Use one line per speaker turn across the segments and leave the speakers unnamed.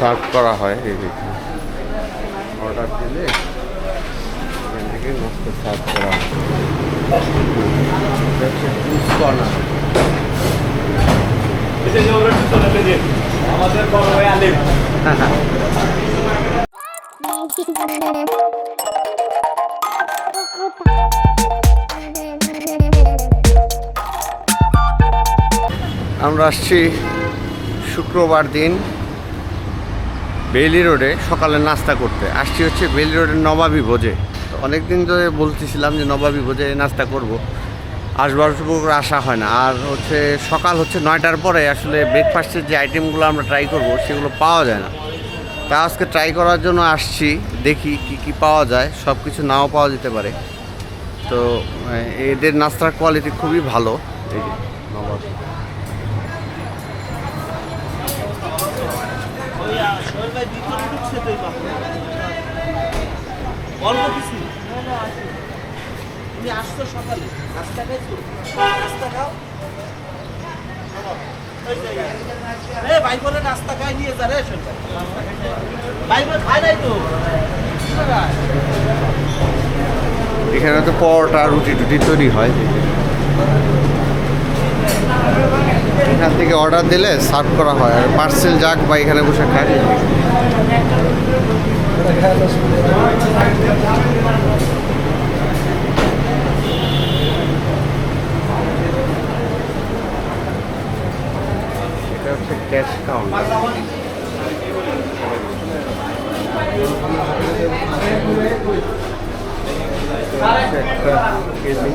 Serve করা হয় যে। অর্ডার দিলে এখান থেকে মস্ত সার্ভ করা হয়।
আমাদের বড় ভাই আলিম।
আমরা আসছি শুক্রবার দিন বেলি রোডে সকালে নাস্তা করতে। আসছি হচ্ছে বেলি রোডের নবাবী ভোজে। অনেক দিন ধরে বলতেছিলাম যে নবাবী ভোজে নাস্তা করব। আসবার আসা হয় না। আর হচ্ছে সকাল হচ্ছে নয়টার পরে আসলে ব্রেকফাস্টের যে আইটেমগুলো আমরা ট্রাই করব, সেগুলো পাওয়া যায় না। তা আজকে ট্রাই করার জন্য আসছি, দেখি কি কি পাওয়া যায় সব কিছু নাও পাওয়া যেতে পারে। তো এদের নাস্তার কোয়ালিটি খুবই ভালো। এই যে, নবাবী।
অল্প কিছু তুমি সকালে নাস্তা খাইছো নাস্তা খাও এ নিয়ে
এখানে তো পরোটা, রুটি টুটি তৈরি হয়। এখান থেকে অর্ডার দিলে সার্ভ করা হয়। আর পার্সেল যাক বা এখানে বসে খায় ক্যাশ কাউন্টার একটা কেজি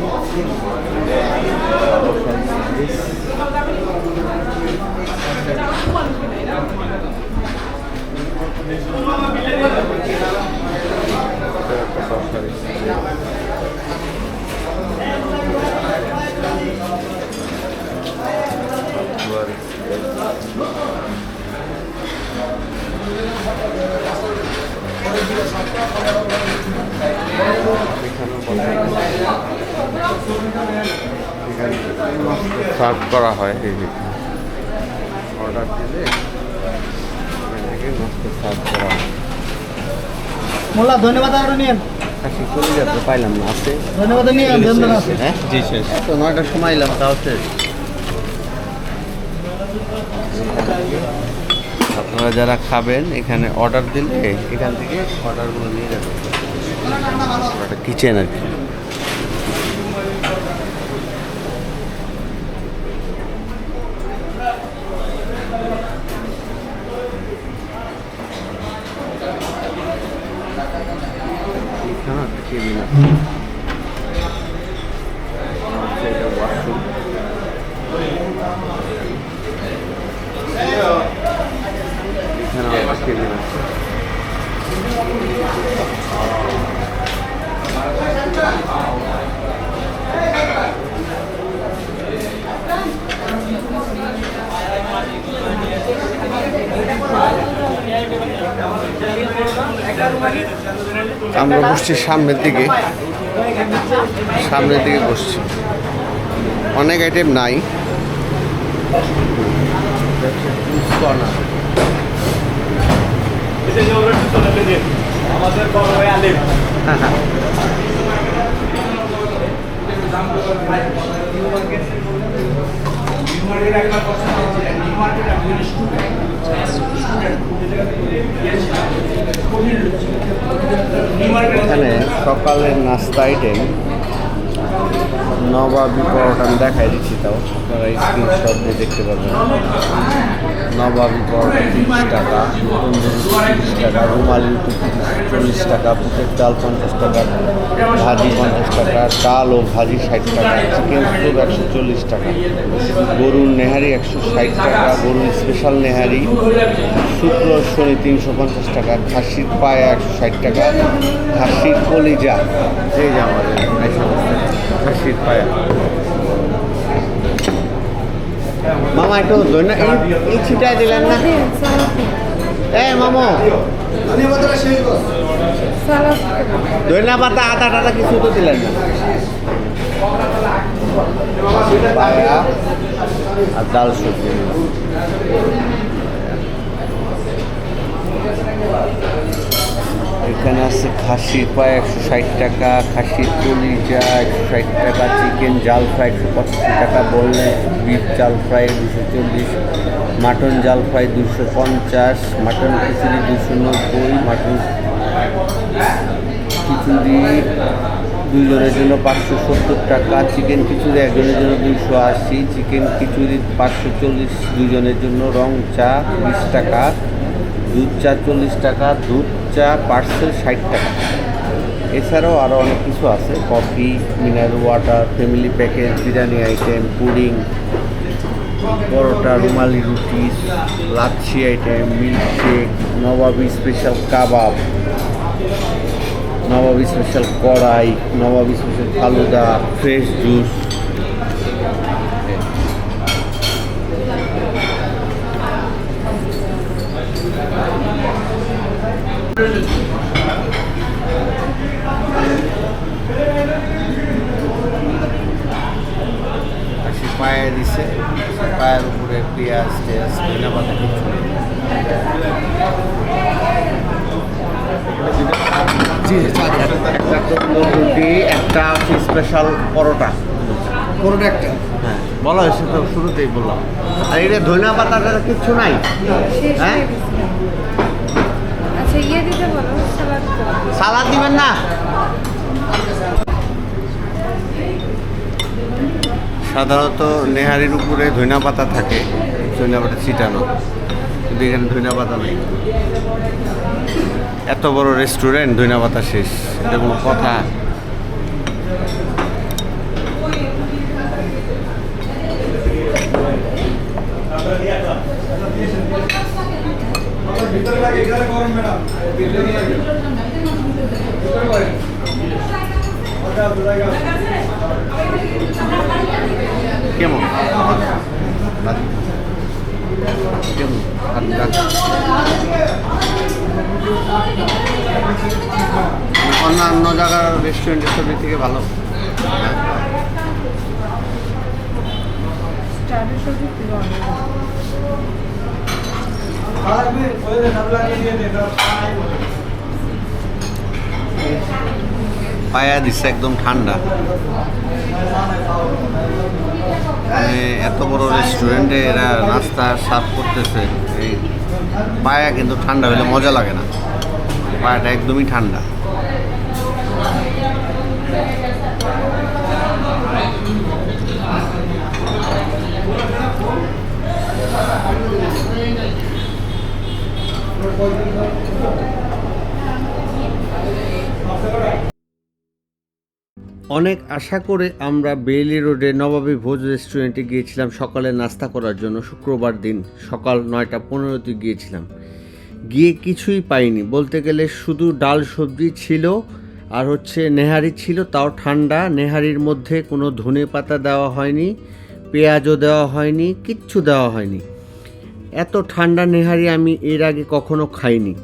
Serve করা হয় এই অর্ডার দিলে সার্ভ করা হয়।
মোল্লা ধন্যবাদ আরও নিয়েন।
খাসি চলে যাচ্ছে পাইলাম না আছে।
ধন্যবাদ নিয়েন ধন্যবাদ।
হ্যাঁ?
জি শেষ।
তো নয়টার সময় এলাম তাও শেষ। আপনারা যারা খাবেন, এখানে অর্ডার দিলে এখান থেকে অর্ডারগুলো নিয়ে যাবেন। কিচেন আর কি। এখানে আমরা বসছি সামনের দিকে। সামনের দিকে বসছি। অনেক আইটেম নাই।
আমাদের বড় ভাই আলিম।
এখানে সকালের নাস্তা আইটেম নবাবি পরোটা আমি দেখাই দিচ্ছি তাও। আপনারা স্ক্রিনশট দিয়ে দেখতে পাবেন নবাবি পরোটা তিরিশ টাকা তিরিশ টাকা, রুমালি রুটি চল্লিশ টাকা পুটের ডাল পঞ্চাশ টাকা, ভাজি পঞ্চাশ টাকা, ডাল ও ভাজি ষাট টাকা, চিকেন স্যুপ একশো চল্লিশ টাকা, গরুর নেহারি একশো ষাট টাকা, গরুর স্পেশাল নেহারি শুক্র শনি তিনশো পঞ্চাশ টাকা, খাসির পায়ে একশো ষাট টাকা, খাসির কলিজা যে আমাদের। খাসির পায়া। মামা একটু ধন্য এই ছিটায় দিলেন না। এ মামো।
ধন্যবাদ
ধনিয়া পাতা আদা টাদা কিছু তো দিলেন না। আর ডাল সবজি এখানে আছে খাসির পায়া একশো ষাট টাকা, খাসির কলিজা একশো ষাট টাকা, চিকেন জাল ফ্রাই একশো পঁচাশি টাকা বললে, বিফ জাল ফ্রাই দুশো চল্লিশ, মাটন জাল ফ্রাই দুশো পঞ্চাশ, মাটন খিচুড়ি দুশো নব্বই, মাটন খিচুড়ি দুজনের জন্য পাঁচশো সত্তর টাকা, চিকেন খিচুড়ি একজনের জন্য দুশো আশি, চিকেন খিচুড়ি পাঁচশো চল্লিশ দুজনের জন্য রং চা বিশ টাকা। দুধ চা চল্লিশ টাকা, দুধ চা পার্সেল ষাট টাকা। এছাড়াও আরও অনেক কিছু আছে। Coffee, mineral water, family package, biryani item, pudding, paratha, rumali roti, lassi item, milkshake, Nawabi special kebab, Nawabi special kadai, Nawabi special falooda, fresh juice. পায়ে দিছে পায়ের উপরে পেঁয়াজ টেয়াজ ধনে পাতা কিছু একটা হচ্ছে স্পেশাল পরোটা।
পরোটা একটা?
হ্যাঁ বলা হয়েছে তো শুরুতেই বললাম। আর এটা ধনিয়া পাতা কিচ্ছু নাই? হ্যাঁ?
আচ্ছা ইয়ে। সালাদ
দিবেন না? সাধারণত নেহারির উপরে ধনিয়া পাতা থাকে ধনিয়া পাতা ছিটানো। কিন্তু এখানে ধনিয়া পাতা নেই। এত বড় রেস্টুরেন্ট ধনিয়া পাতা শেষ। এটা কোনো কথা। কেমন থেকে ভালো। পায়া দিচ্ছে একদম ঠান্ডা। মানে এত বড় রেস্টুরেন্টে এরা নাস্তা সার্ভ করতেছে, এই পায়া কিন্তু ঠান্ডা হলে মজা লাগে না। পায়াটা একদমই ঠান্ডা। অনেক আশা করে আমরা বেইলি রোডে নবাবী ভোজ রেস্টুরেন্টে গিয়েছিলাম সকালে নাস্তা করার জন্য, শুক্রবার দিন সকাল নয়টা পনেরোতে গিয়েছিলাম। গিয়ে কিছুই পাইনি, বলতে গেলে শুধু ডাল সবজি ছিল আর হচ্ছে নেহারি ছিল, তাও ঠান্ডা। নেহারির মধ্যে কোনো ধনে পাতা দেওয়া হয়নি, পেঁয়াজও দেওয়া হয়নি, কিচ্ছু দেওয়া হয়নি। এত ঠান্ডা নেহারি আমি এর আগে কখনো খাইনি।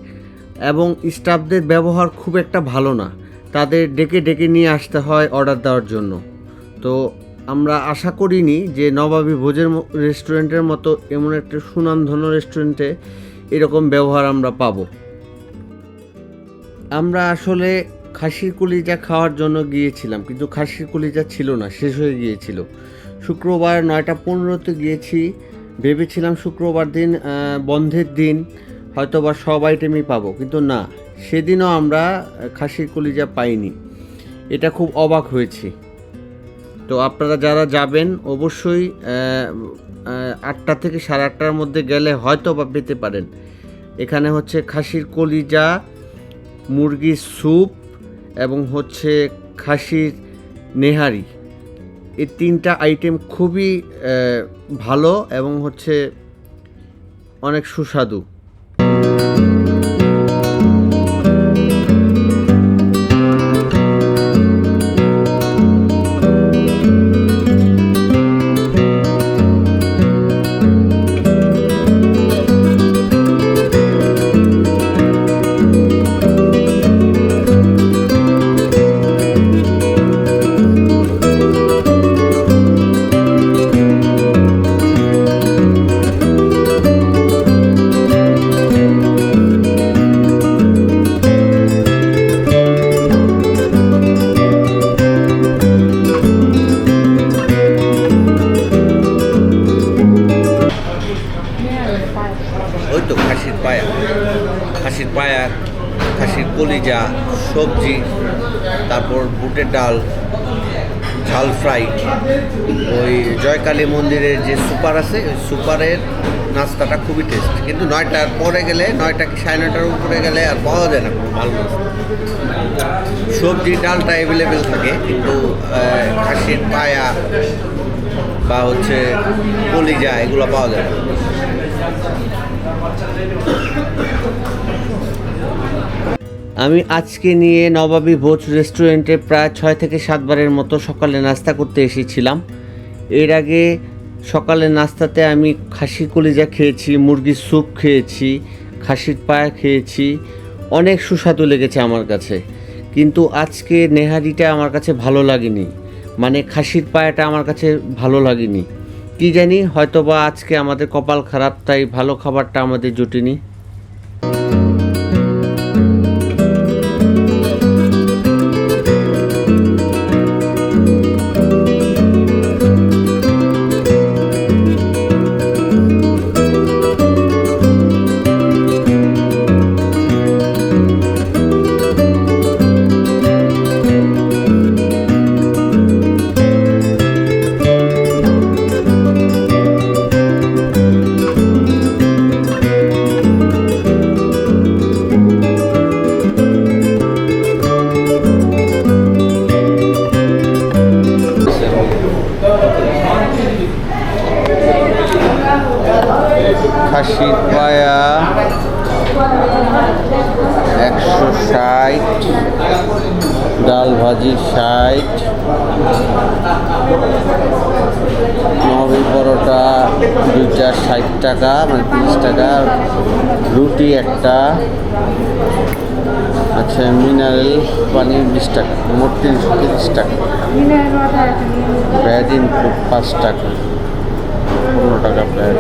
এবং স্টাফদের ব্যবহার খুব একটা ভালো না। তাদের ডেকে ডেকে নিয়ে আসতে হয় অর্ডার দেওয়ার জন্য। তো আমরা আশা করিনি যে নবাবী ভোজের রেস্টুরেন্টের মতো এমন একটা সুনামধন্য রেস্টুরেন্টে এরকম ব্যবহার আমরা পাবো। আমরা আসলে খাসির কলিজা খাওয়ার জন্য গিয়েছিলাম, কিন্তু খাসির কলিজা ছিল না, শেষ হয়ে গিয়েছিল। শুক্রবার নয়টা পনেরোতে গিয়েছি ভেবেছিলাম শুক্রবার দিন বন্ধের দিন হয়তো বা সব আইটেমই পাবো, কিন্তু না, সেদিনও আমরা খাসির কলিজা পাইনি। এটা খুব অবাক হয়েছি। তো আপনারা যারা যাবেন, অবশ্যই আটটা থেকে সাড়ে আটটার মধ্যে গেলে হয়তো বা পেতে পারেন। এখানে হচ্ছে খাসির কলিজা, মুরগির স্যুপ এবং হচ্ছে খাসির নেহারি। এই তিনটা আইটেম খুবই ভালো এবং হচ্ছে অনেক সুস্বাদু। কলিজা, সবজি, তারপর বুটের ডাল, ঝাল ফ্রাই। ওই জয়কালী মন্দিরের যে সুপার আছে, ওই সুপারের নাস্তাটা খুবই টেস্ট কিন্তু নয়টার পরে গেলে, নয়টা কি সাড়ে নয়টার উপরে গেলে আর পাওয়া যায় না কোনো ভালো সবজি ডালটা অ্যাভেলেবেল থাকে, কিন্তু খাসির পায়া বা হচ্ছে কলিজা, এগুলো পাওয়া যায় না। আমি আজকে নিয়ে নবাবী ভোজ রেস্টুরেন্টে প্রায় ছয় থেকে সাতবারের মতো সকালে নাস্তা করতে এসেছিলাম। এর আগে সকালের নাস্তাতে আমি খাসি কলিজা খেয়েছি, মুরগির স্যুপ খেয়েছি, খাসির পায়া খেয়েছি, অনেক সুস্বাদু লেগেছে আমার কাছে। কিন্তু আজকে নেহারিটা আমার কাছে ভালো লাগেনি। মানে খাসির পায়াটা আমার কাছে ভালো লাগেনি। কি জানি হয়তোবা আজকে আমাদের কপাল খারাপ তাই ভালো খাবারটা আমাদের জুটেনি। খাসির পায়া একশো ষাট ডাল ভাজি ষাট নবী পরোটা দুইটা ষাট টাকা মানে তিরিশ টাকা রুটি একটা আচ্ছা মিনারেল পানি বিশ টাকা মোট তিনশো তিরিশ টাকা। ইনক্লুড পাঁচ টাকা। পনেরো টাকা ব্যাড